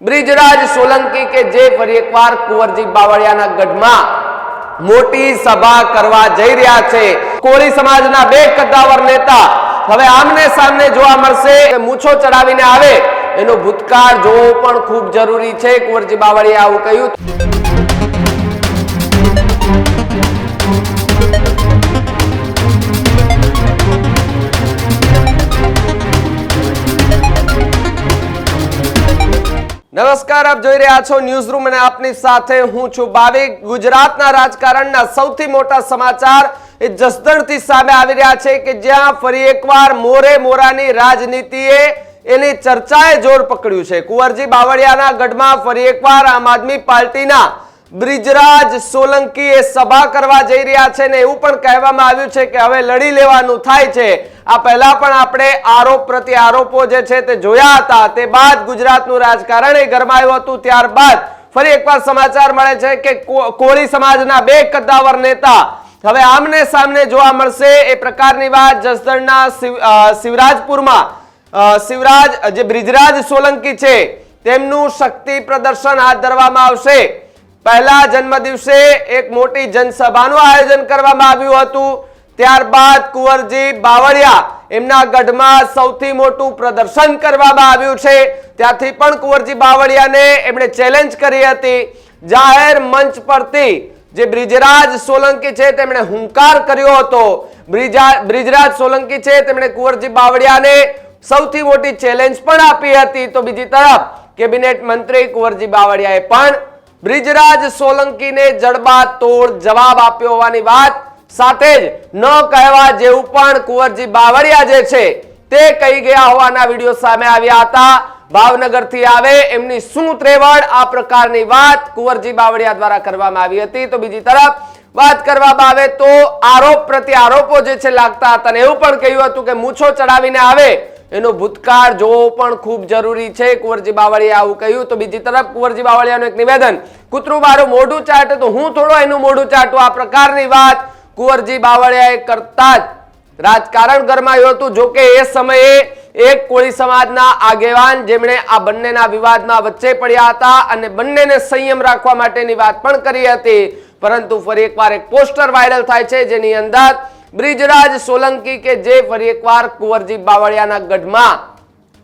બ્રિજરાજ સોલંકી કે જે ફરી એકવાર કુંવરજી બાવળિયાના ગઢમાં મોટી સભા કરવા જઈ રહ્યા છે. કોળી સમાજના બે કદ્દાવર નેતા હવે આમને સામને જોવા મળશે મૂછો ચડાવીને આવે. એનો ભૂતકાળ જોવો પણ ખૂબ જરૂરી છે. કુંવરજી બાવળિયા આવું કહ્યું. નમસ્કાર, આપ જોઈ રહ્યા છો ન્યૂઝ રૂમ અને આપની સાથે હું છું ભાવિક. ગુજરાતના રાજકારણના સૌથી મોટા સમાચાર એ જસદણથી સામે આવી રહ્યા છે કે જ્યાં ફરી એકવાર મોરે મોરાની રાજનીતિએ એની ચર્ચાએ જોર પકડ્યું છે. કુંવરજી બાવળિયાના ગઢમાં ફરી એકવાર આમ આદમી પાર્ટીના બ્રિજરાજ સોલંકી એ સભા કરવા જઈ રહ્યા છે ને એવું પણ કહેવામાં આવ્યું છે કે હવે લડી લેવાનું થાય છે. આ પહેલા પણ આપણે આરોપ પ્રતિ આરોપો જે છે તે જોયા હતા. તે બાદ ગુજરાતનું રાજકારણ એ ગરમાયું હતું. ત્યારબાદ ફરી એકવાર સમાચાર મળે છે કે કોળી સમાજના બે કદ્દાવર નેતા હવે આમને સામને જોવા મળશે. એ પ્રકારની વાત જસદણના શિવરાજપુરમાં શિવરાજ, જે બ્રિજરાજ સોલંકી છે, તેમનું શક્તિ પ્રદર્શન હાથ ધરવામાં આવશે. પહેલા જન્મ દિવસે એક મોટી જનસભાનું આયોજન કરવામાં આવ્યું હતું. ત્યારબાદ કુંવરજી બાવળિયા એમના ગઢમાં સૌથી મોટું પ્રદર્શન કરવામાં આવ્યું છે. ત્યાંથી પણ કુંવરજી બાવળિયાને એમણે ચેલેન્જ કરી હતી. જાહેર મંચ પરથી જે બ્રિજરાજ સોલંકી છે તેમણે હુંકાર કર્યો હતો. બ્રિજરાજ સોલંકી છે તેમણે કુંવરજી બાવળિયાને સૌથી મોટી ચેલેન્જ પણ આપી હતી. તો બીજી તરફ કેબિનેટ મંત્રી કુંવરજી બાવળિયાએ પણ બ્રિજરાજ સોલંકીને જડબા તોડ જવાબ આપ્યો હોવાની વાત સાથે જ ન કહેવા જેવું પણ કુંવરજી બાવળિયા જે છે, તે કહી ગયા હોવાના વીડિયો સામે આવ્યા હતા. ભાવનગરથી આવે એમની શું ત્રેવડ આ પ્રકારની વાત કુંવરજી બાવળિયા દ્વારા કરવામાં આવી હતી. તો બીજી તરફ વાત કરવામાં આવે તો આરોપ પ્રતિ આરોપો જે છે લાગતા હતા અને એવું પણ કહ્યું હતું કે મૂછો ચડાવીને આવે, એનો ભૂતકાળ જોવો પણ ખૂબ જરૂરી છે, કુંવરજી બાવળિયા આવું કહ્યું. તો બીજી તરફ કુંવરજી બાવળિયાનું એક નિવેદન, કૂતરું મારું મોઢું ચાટે તો હું થોડો એનું મોઢું ચાટું. આ પ્રકારની વાત કુંવરજી બાવળિયાએ કરતા જ રાજકારણ ગરમાયું હતું. જો કે એ સમયે એક કોળી સમાજના આગેવાન જેમણે આ બંનેના વિવાદમાં વચ્ચે પડ્યા હતા અને બંનેને સંયમ રાખવા માટેની વાત પણ કરી હતી. પરંતુ ફરી એકવાર એક પોસ્ટર વાયરલ થાય છે જેની અંદર બ્રિજરાજ સોલંકી કે જે ફરી એકવાર કુંવરજી બાવળિયાના ગઢમાં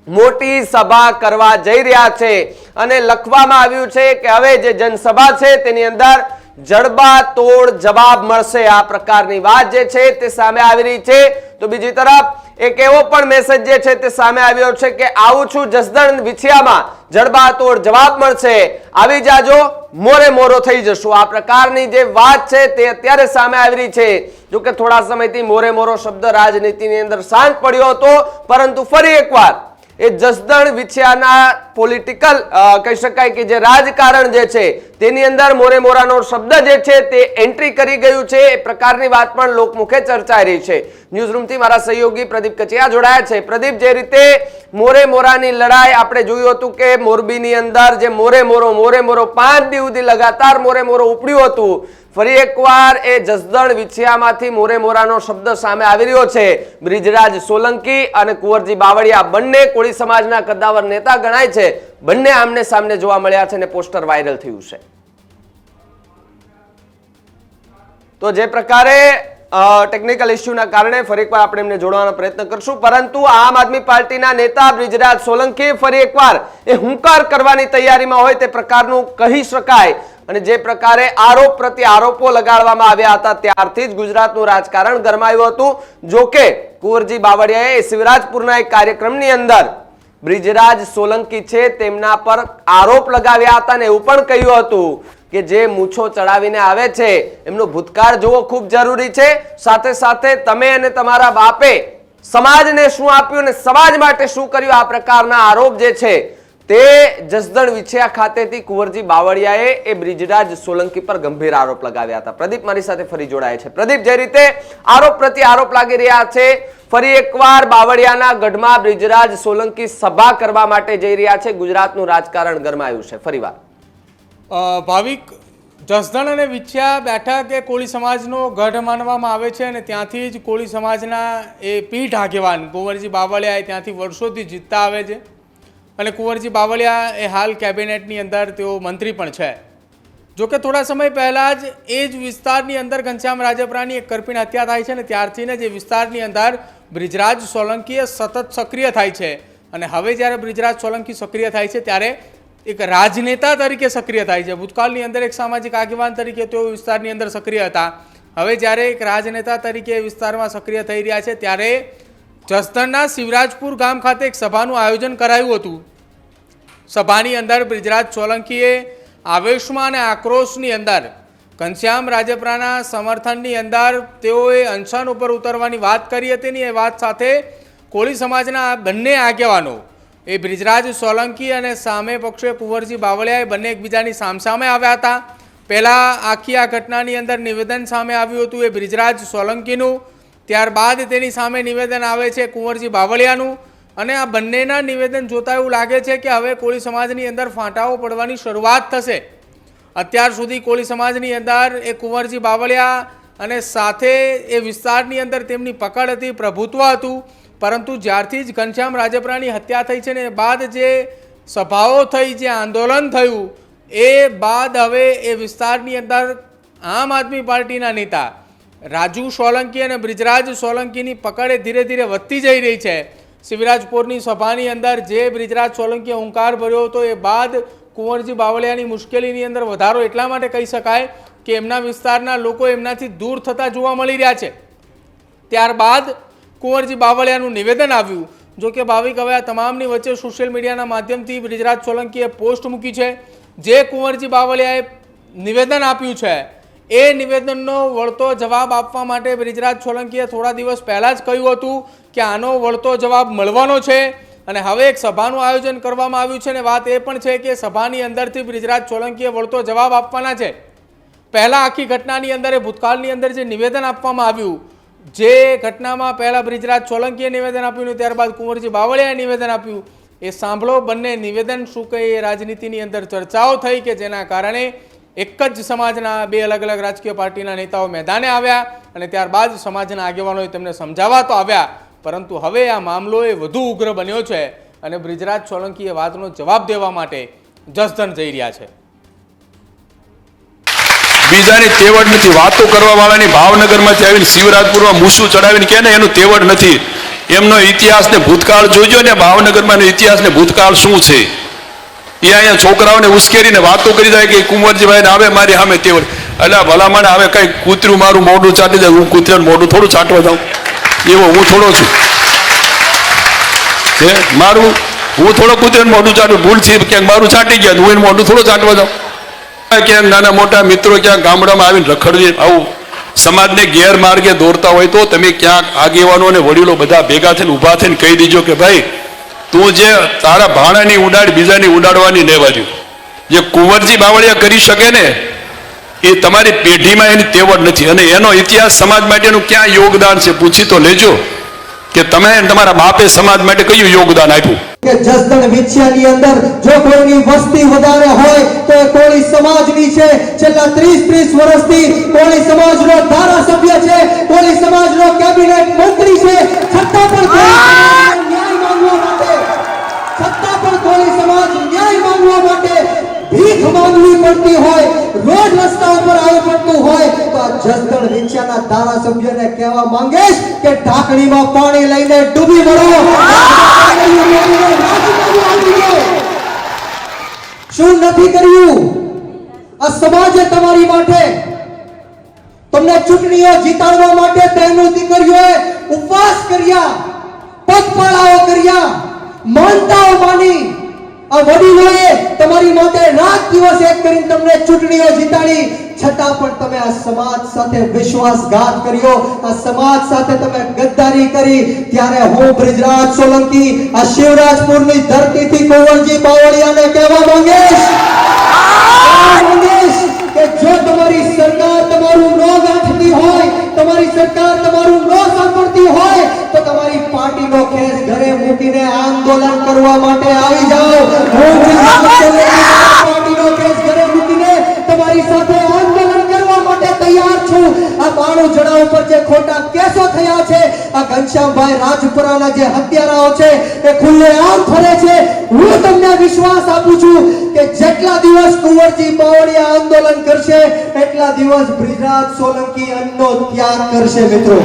મોટી સભા કરવા જઈ રહ્યા છે. અને લખવામાં આવ્યું છે કે હવે જે જનસભા છે તેની અંદર જડબા તોડ જવાબ મળશે. આ પ્રકારની વાત જે છે તે સામે આવી રહી છે. તો બીજી તરફ એક એવો પણ મેસેજ જે છે તે સામે આવ્યો છે કે આવું છું જસદણ વિછિયામાં જડબા તોડ જવાબ મળશે. આવી જાજો, મોરે મોરો થઈ જશું. આ પ્રકારની જે વાત છે તે અત્યારે સામે આવી રહી છે. જો કે થોડા સમયથી મોરે મોરો શબ્દ રાજનીતિની અંદર શાંત પડ્યો હતો, પરંતુ ફરી એકવાર એ જસદણ વિછિયાના પોલિટિકલ કહી શકાય કે જે રાજકારણ જે છે, તેની અંદર મોરે મોરાનો શબ્દ જે છે તે એન્ટ્રી કરી ગયું છે. એ પ્રકારની વાત પણ લોકમુખે ચર્ચાઈ રહી છે. ન્યૂઝરૂમથી મારા સહયોગી પ્રદીપ કચિયા જોડાયા છે. પ્રદીપ, જે રીતે મોરે મોરાની લડાઈ આપણે જોયું હતું કે મોરબીની અંદર જે મોરે મોરો મોરે મોરો પાંચ દિવસ સુધી લગાતાર મોરે મોરો ઉપડ્યું હતું ફરી એકવાર એ જસદણ વિછિયામાંથી મોરે મોરાનો શબ્દ સામે આવી રહ્યો છે. બ્રિજરાજ સોલંકી અને કુંવરજી બાવળિયા બંને કોળી સમાજના કદ્દાવર નેતા ગણાય છે. બંને આમને સામને જોવા મળ્યા છે અને પોસ્ટર વાયરલ થયું છે. તો જે પ્રકારે ટેકનિકલ ઇસ્યુના કારણે ફરી એકવાર આપણે એમને જોડવાનો પ્રયત્ન કરશું. પરંતુ આમ આદમી પાર્ટીના નેતા બ્રિજરાજ સોલંકી ફરી એકવાર એ હુંકાર કરવાની તૈયારીમાં હોય તે પ્રકારનું કહી શકાય. અને જે પ્રકારે આરોપ પ્રત્યે આરોપો લગાડવામાં આવ્યા હતા ત્યારથી જ ગુજરાતનું રાજકારણ ગરમાયું હતું. જો કે કુંવરજી બાવળિયાએ શિવરાજપુરના એક કાર્યક્રમની અંદર બ્રિજરાજ સોલંકી છે તેમના પર આરોપ લગાવ્યા હતા અને એવું પણ કહ્યું હતું. કે જે મૂછો ચડાવીને આવે છે, એમનો ભૂતકાળ જોવો ખૂબ જરૂરી છે. સાથે સાથે તમે અને તમારા બાપે સમાજને શું આપ્યું અને સમાજ માટે શું કર્યું? આ પ્રકારના આરોપ જે છે, તે જસદણ વિછિયા ખાતેથી કુંવરજી બાવળિયાએ એ બ્રિજરાજ સોલંકી પર ગંભીર આરોપ લગાવ્યા હતા. પ્રદીપ મારી સાથે ફરી જોડાય છે. પ્રદીપ, જે રીતે આરોપ પ્રતિ આરોપ લાગી રહ્યા છે, ફરી એકવાર બાવળિયાના ગઢમાં બ્રિજરાજ સોલંકી સભા કરવા માટે જઈ રહ્યા છે. ગુજરાતનું રાજકારણ ગરમાયું છે. ફરીવાર ભાવિક જસદણ અને વિછ્યા બેઠક એ કોળી સમાજનો ગઢ માનવામાં આવે છે અને ત્યાંથી જ કોળી સમાજના એ પીઠ આગેવાન કુંવરજી બાવળિયા એ ત્યાંથી વર્ષોથી જીતતા આવે છે. અને કુંવરજી બાવળિયા એ હાલ કેબિનેટની અંદર તેઓ મંત્રી પણ છે. જોકે થોડા સમય પહેલાં જ એ જ વિસ્તારની અંદર ઘનશ્યામ રાજપરાની એક કરપીણ હત્યા થાય છે અને ત્યારથીને જ એ વિસ્તારની અંદર બ્રિજરાજ સોલંકીએ સતત સક્રિય થાય છે. અને હવે જ્યારે બ્રિજરાજ સોલંકી સક્રિય થાય છે ત્યારે એક રાજનેતા તરીકે સક્રિય થાય છે. ભૂતકાળની અંદર એક સામાજિક આગેવાન તરીકે તેઓ વિસ્તારની અંદર સક્રિય હતા. હવે જ્યારે એક રાજનેતા તરીકે વિસ્તારમાં સક્રિય થઈ રહ્યા છે, ત્યારે જસદણના શિવરાજપુર ગામ ખાતે એક સભાનું આયોજન કરાયું હતું. સભાની અંદર બ્રિજરાજ સોલંકીએ આવેશમાં અને આક્રોશની અંદર, ઘનશ્યામ રાજપરાના સમર્થનની અંદર તેઓએ અનશન ઉપર ઉતરવાની વાત કરી હતી ને એ વાત સાથે કોળી સમાજના બંને આગેવાનો એ બ્રિજરાજ સોલંકી અને સામે પક્ષે કુંવરજી બાવળિયાએ બંને એકબીજાની સામસામે આવ્યા હતા. પહેલાં આખી આ ઘટનાની અંદર નિવેદન સામે આવ્યું હતું એ બ્રિજરાજ સોલંકીનું. ત્યારબાદ તેની સામે નિવેદન આવે છે કુંવરજી બાવળિયાનું. અને આ બંનેના નિવેદન જોતા એવું લાગે છે કે હવે કોળી સમાજની અંદર ફાંટાઓ પડવાની શરૂઆત થશે. અત્યાર સુધી કોળી સમાજની અંદર એ કુંવરજી બાવળિયા અને સાથે એ વિસ્તારની અંદર તેમની પકડ હતી, પ્રભુત્વ હતું. પરંતુ જ્યારથી જ ઘનશ્યામ રાજપરાની હત્યા થઈ છે ને બાદ જે સભાઓ થઈ, જે આંદોલન થયું, એ બાદ હવે એ વિસ્તારની અંદર આમ આદમી પાર્ટીના નેતા રાજુ સોલંકી અને બ્રિજરાજ સોલંકીની પકડ ધીરે ધીરે વધતી જઈ રહી છે. શિવરાજપુરની સભાની અંદર જે બ્રિજરાજ સોલંકીએ હુંકાર ભર્યો હતો, એ બાદ કુંવરજી બાવળિયાની મુશ્કેલીની અંદર વધારો એટલા માટે કહી શકાય કે એમના વિસ્તારના લોકો એમનાથી દૂર થતા જોવા મળી રહ્યા છે. ત્યારબાદ કુંવરજી બાવળિયાનું નિવેદન આવ્યું. જો કે ભાવિક હવે આ તમામની વચ્ચે સોશિયલ મીડિયાના માધ્યમથી બ્રિજરાજ સોલંકીએ પોસ્ટ મૂકી છે. જે કુંવરજી બાવળિયાએ નિવેદન આપ્યું છે. એ નિવેદનનો વળતો જવાબ આપવા માટે બ્રિજરાજ સોલંકીએ થોડા દિવસ પહેલાં જ કહ્યું હતું કે આનો વળતો જવાબ મળવાનો છે અને હવે એક સભાનું આયોજન કરવામાં આવ્યું છે અને વાત એ પણ છે કે સભાની અંદરથી બ્રિજરાજ સોલંકીએ વળતો જવાબ આપવાના છે. પહેલાં આખી ઘટનાની અંદર ભૂતકાળની અંદર જે નિવેદન આપવામાં આવ્યું, જે ઘટનામાં પહેલાં બ્રિજરાજ સોલંકીએ નિવેદન આપ્યું ત્યારબાદ કુંવરજી બાવળિયાએ નિવેદન આપ્યું, એ સાંભળો, બંને નિવેદન શું કહે એ રાજનીતિની અંદર ચર્ચાઓ થઈ કે જેના કારણે એક જ સમાજના બે અલગ અલગ રાજકીય પાર્ટીના નેતાઓ મેદાને આવ્યા અને ત્યારબાદ સમાજના આગેવાનોએ તેમને સમજાવવા તો આવ્યા, પરંતુ હવે આ મામલો એ વધુ ઉગ્ર બન્યો છે અને બ્રિજરાજ સોલંકી વાતનો જવાબ દેવા માટે જસધન જઈ રહ્યા છે. બીજાની તેવડ નથી. વાતો કરવા વાળાની ભાવનગરમાંથી આવીને શિવરાજપુરમાં મૂસું ચડાવીને કે ને એનું તેવડ નથી. એમનો ઇતિહાસ ને ભૂતકાળ જોજો ને ભાવનગરમાં ઇતિહાસ ને ભૂતકાળ શું છે? એ અહીંયા છોકરાઓને ઉશ્કેરીને વાતો કરી જાય કે કુંવરજીભાઈ આવે મારી સામે તેવડ. એટલે ભલામણ, હવે કઈ કૂતરું મારું મોઢું ચાટી જાય હું કૂતરાનું મોઢું થોડું ચાટવા જાઉં. એવો હું થોડો છું. હે, મારું, હું થોડો કૂતરાનું મોઢું ચાટું. ભૂલ છે, ક્યાંક મારું ચાટી ગયા હું એનું મોઢું થોડું ચાટવા જાઉં. ક્યાંક નાના મોટા મિત્રો ક્યાંક ગામડામાં આવીને રખડજે. આવું સમાજને ગેરમાર્ગે દોરતા હોય તો તમે ક્યાંક આગેવાનો અને વડીલો બધા ભેગા થઈને ઊભા થઈને કહી દીજો કે ભાઈ, તું જે તારા ભાણાની ઉડાડ બીજાની ઉડાડવાની ને જે કુંવરજી બાવળિયા કરી શકે ને, એ તમારી પેઢીમાં એની તેવડ નથી. અને એનો ઇતિહાસ સમાજ માટેનું ક્યાં યોગદાન છે પૂછી તો લેજો. કે તમે તમારા બાપે સમાજ માટે કયું યોગદાન આપ્યું? કે જસદણ વિછિયાની અંદર જો કોઈની વસ્તી વધારે હોય તો એ કોળી સમાજની છે. છેલ્લા 30 30 વર્ષથી કોળી સમાજનો ધારાસભ્ય છે. કોળી સમાજનો કેબિનેટ મંત્રી છે. છતાં પણ ન્યાય માંગવા માટે, છતાં પણ કોળી સમાજ ન્યાય માંગવા માટે ભીખ માંગવી પડતી હોય, રોજ રસ્તા ઉપર આવવું પડતું હોય જસદણ વિછિયાના ધારાસભ્યને કહેવા માંગીશ કે ઢાંકણીમાં પાણી લઈને ડૂબી મળો શું નથી કર્યું? આ સમાજે તમારી માટે તમને ચૂંટણીઓ જીતાડવા માટે તેનું દીકરીઓએ ઉપવાસ કર્યા, પગપાળાઓ કર્યા, માનતાઓ માની, આ વડીલોએ તમારી માટે રાત દિવસ એક કરીને તમને ચૂંટણીઓ જીતાડી છતાં પણ તમે આ સમાજ સાથે વિશ્વાસઘાત કર્યો, આ સમાજ સાથે તમે ગદ્દારી કરી. ત્યારે હું બ્રિજરાજ સોલંકી, આ શિવરાજપુરની ધરતીથી કુંવરજી બાવળિયાને કહેવા માંગીશ. કે જો તમારી સરકાર તમારું ન ગાંઠતી હોય, તમારી સરકાર તમારું ન સાંભળતી હોય, તો તમારી પાર્ટીનો કેસ ઘરે મૂકીને આંદોલન કરવા માટે આવી જાઓ. હું જણા ઉપર જે ખોટા કેસો થયા છે, આ ઘનશ્યામભાઈ રાજપુરાના જે હત્યારાઓ છે, એ ખુલ્લેઆમ ફરે છે. હું તમને વિશ્વાસ આપું છું કે જેટલા દિવસ કુંવરજી બાવળિયા આંદોલન કરશે, એટલા દિવસ બ્રિજરાજ સોલંકી અન્નનો ત્યાગ કરશે, મિત્રો.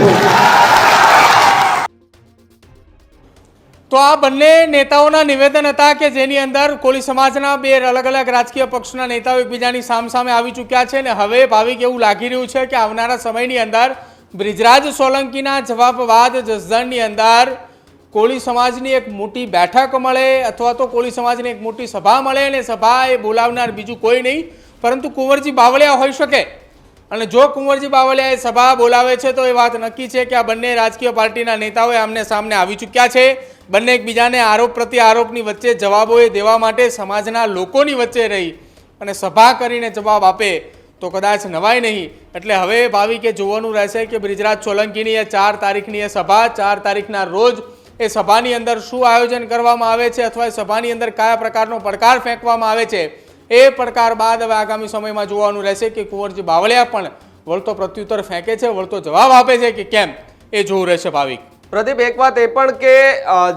તો આ બંને નેતાઓના નિવેદન હતા કે જેની અંદર કોળી સમાજના બે અલગ અલગ રાજકીય પક્ષના નેતાઓ એકબીજાની સામસામે આવી ચૂક્યા છે અને હવે ભાવિક એવું લાગી રહ્યું છે કે આવનારા સમયની અંદર બ્રિજરાજ સોલંકીના જવાબ બાદ જસદણની અંદર કોળી સમાજની એક મોટી બેઠક મળે અથવા તો કોળી સમાજની એક મોટી સભા મળે અને સભા એ બોલાવનાર બીજું કોઈ નહીં. પરંતુ કુંવરજી બાવળિયા હોઈ શકે. અને જો કુંવરજી બાવળિયા એ સભા બોલાવે છે, તો એ વાત નક્કી છે કે આ બંને રાજકીય પાર્ટીના નેતાઓ આમને સામને આવી ચૂક્યા છે. બંને એકબીજાને આરોપ પ્રત્યે આરોપની વચ્ચે જવાબો એ દેવા માટે સમાજના લોકોની વચ્ચે રહી અને સભા કરીને જવાબ આપે, તો કદાચ નવાય નહીં. એટલે હવે ભાવિકે જોવાનું રહેશે કે બ્રિજરાજ સોલંકીની એ ચાર તારીખની એ સભા, ચાર તારીખના રોજ એ સભાની અંદર શું આયોજન કરવામાં આવે છે અથવા સભાની અંદર કયા પ્રકારનો પડકાર ફેંકવામાં આવે છે એ પડકાર બાદ હવે આગામી સમયમાં જોવાનું રહેશે કે કુંવરજી બાવળિયા પણ વળતો પ્રત્યુત્તર ફેંકે છે, વળતો જવાબ આપે છે કે કેમ? એ જોવું રહેશે ભાવિક. પ્રદીપ, એક વાત એ પણ કે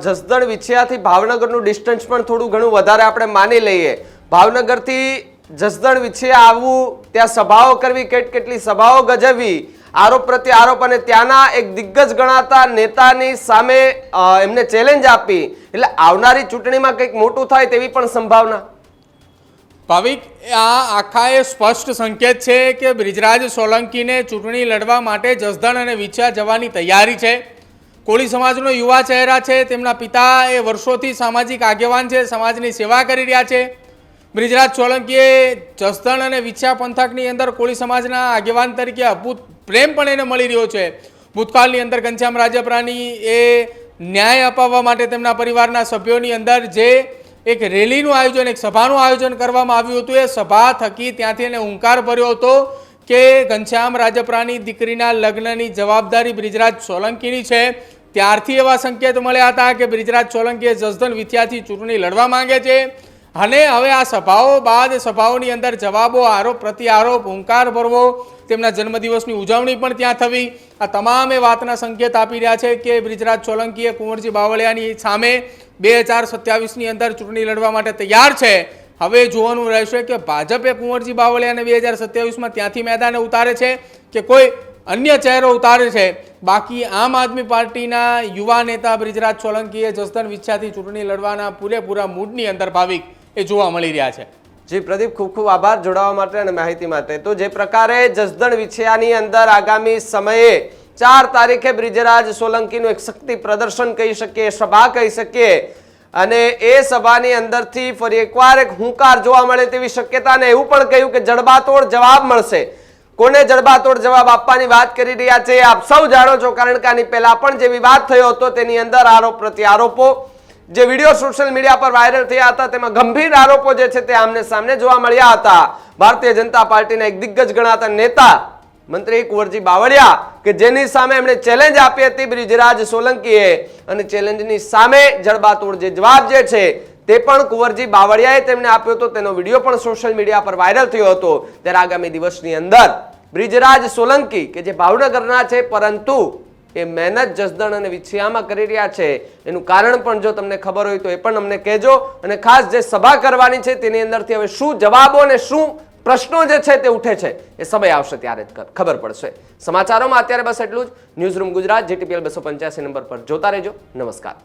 જસદણ વિછિયાથી ભાવનગરનું ડિસ્ટન્સ પણ થોડું ઘણું વધારે આપણે માની લઈએ. ભાવનગરથી જસદણ વિછિયા આવવું, ત્યાં સભાઓ કરવી, કેટ કેટલી સભાઓ ગજવવી, આરોપ પ્રત્યે આરોપ અને ત્યાંના એક દિગ્ગજ ગણાતા નેતાની સામે એમને ચેલેન્જ આપી. એટલે આવનારી ચૂંટણીમાં કંઈક મોટું થાય તેવી પણ સંભાવના. ભાવિક, આ આખા એ સ્પષ્ટ સંકેત છે કે બ્રિજરાજ સોલંકીને ચૂંટણી લડવા માટે જસદણ અને વિછા જવાની તૈયારી છે. કોળી સમાજનો યુવા ચહેરા છે, તેમના પિતા એ વર્ષોથી સામાજિક આગેવાન છે, સમાજની સેવા કરી રહ્યા છે. બ્રિજરાજ સોલંકીએ જસદણ અને વિછા પંથકની અંદર કોળી સમાજના આગેવાન તરીકે અભૂત પ્રેમ પણ એને મળી રહ્યો છે. ભૂતકાળની અંદર ઘનશ્યામ રાજપરાની એ ન્યાય અપાવવા માટે તેમના પરિવારના સભ્યોની અંદર જે એક રેલીનું આયોજન, એક સભાનું આયોજન કરવામાં આવ્યું હતું. એ સભા થકી ત્યાંથી એને હુંકાર ભર્યો હતો કે ઘનશ્યામ રાજપરાની દીકરીના લગ્નની જવાબદારી બ્રિજરાજ સોલંકીની છે. ત્યારથી એવા સંકેત મળ્યા હતા કે બ્રિજરાજ સોલંકીએ જસદન વિથિયાથી ચૂંટણી લડવા માંગે છે. અને હવે આ સભાઓ બાદ સભાઓની અંદર જવાબો, આરોપ, પ્રત્યારોપ, હુંકાર ભરવો તેમના જન્મદિવસની ઉજવણી પણ ત્યાં થવી. આ તમામે વાતના સંકેત આપી રહ્યા છે કે બ્રિજરાજ સોલંકીએ કુંવરજી બાવળિયાની સામે બે હજાર સત્યાવીસની અંદર ચૂંટણી લડવા માટે તૈયાર છે. હવે જોવાનું રહેશે કે ભાજપે કુંવરજી બાવળિયાને બે હજાર સત્યાવીસમાં ત્યાંથી મેદાને ઉતારે છે કે કોઈ અન્ય ચહેરો ઉતારે છે. બાકી આમ આદમી પાર્ટીના યુવા નેતા બ્રિજરાજ સોલંકીએ જસદન વિચ્છાથી ચૂંટણી લડવાના પૂરેપૂરા મૂડની અંદર ભાવિક એ જોવા મળી રહ્યા છે. જી, પ્રદીપ, ખૂબ ખૂબ આભાર જોડાવા માટે અને માહિતી માટે. તો જે પ્રકારે જસદણ વિછયાની અંદર આગામી સમયે ચાર તારીખે બ્રિજરાજ સોલંકીનું એક શક્તિ પ્રદર્શન કહી શકીએ, સભા કહી શકીએ અને એ સભાની અંદરથી ફરી એકવાર એક હુંકાર જોવા મળે તેવી શક્યતા અને એવું પણ કહ્યું કે જડબાતોડ જવાબ મળશે. કોને જડબાતોડ જવાબ આપવાની વાત કરી રહ્યા છે આપ સૌ જાણો છો, કારણ કે આની પહેલા પણ જે વિવાદ થયો હતો તેની અંદર આરોપ પ્રત્યે આરોપો જે વીડિયો સોશિયલ મીડિયા પર વાયરલ થયા હતા, તેમાં ગંભીર આરોપો જે છે તે આમને સામને જોવા મળ્યા હતા. ભારતીય જનતા પાર્ટીના એક દિગ્ગજ ગણાતા નેતા, મંત્રી કુંવરજી બાવળિયા, કે જેની સામે એમણે ચેલેન્જ આપી હતી બ્રિજરાજ સોલંકીએ. અને ચેલેન્જની સામે જડબાતોડ જે જવાબ જે છે તે પણ કુંવરજી બાવળિયાએ તેમને આપ્યો હતો. તેનો વીડિયો પણ સોશિયલ મીડિયા પર વાયરલ થયો હતો. ત્યારે આગામી દિવસની અંદર બ્રિજરાજ સોલંકી, કે જે ભાવનગરના છે, પરંતુ એ મહેનત જસદણ અને વિછિયામાં કરી રહ્યા છે. એનું કારણ પણ જો તમને ખબર હોય તો એ પણ અમને કહેજો. અને ખાસ જે સભા કરવાની છે તેની અંદરથી હવે શું જવાબો અને શું પ્રશ્નો જે છે તે ઉઠે છે એ સમય આવશે ત્યારે જ ખબર પડશે. સમાચારોમાં અત્યારે બસ એટલું જ. ન્યૂઝ રૂમ ગુજરાત, જીટીપીએલ બસો પંચ્યાસી નંબર પર જોતા રહેજો. નમસ્કાર.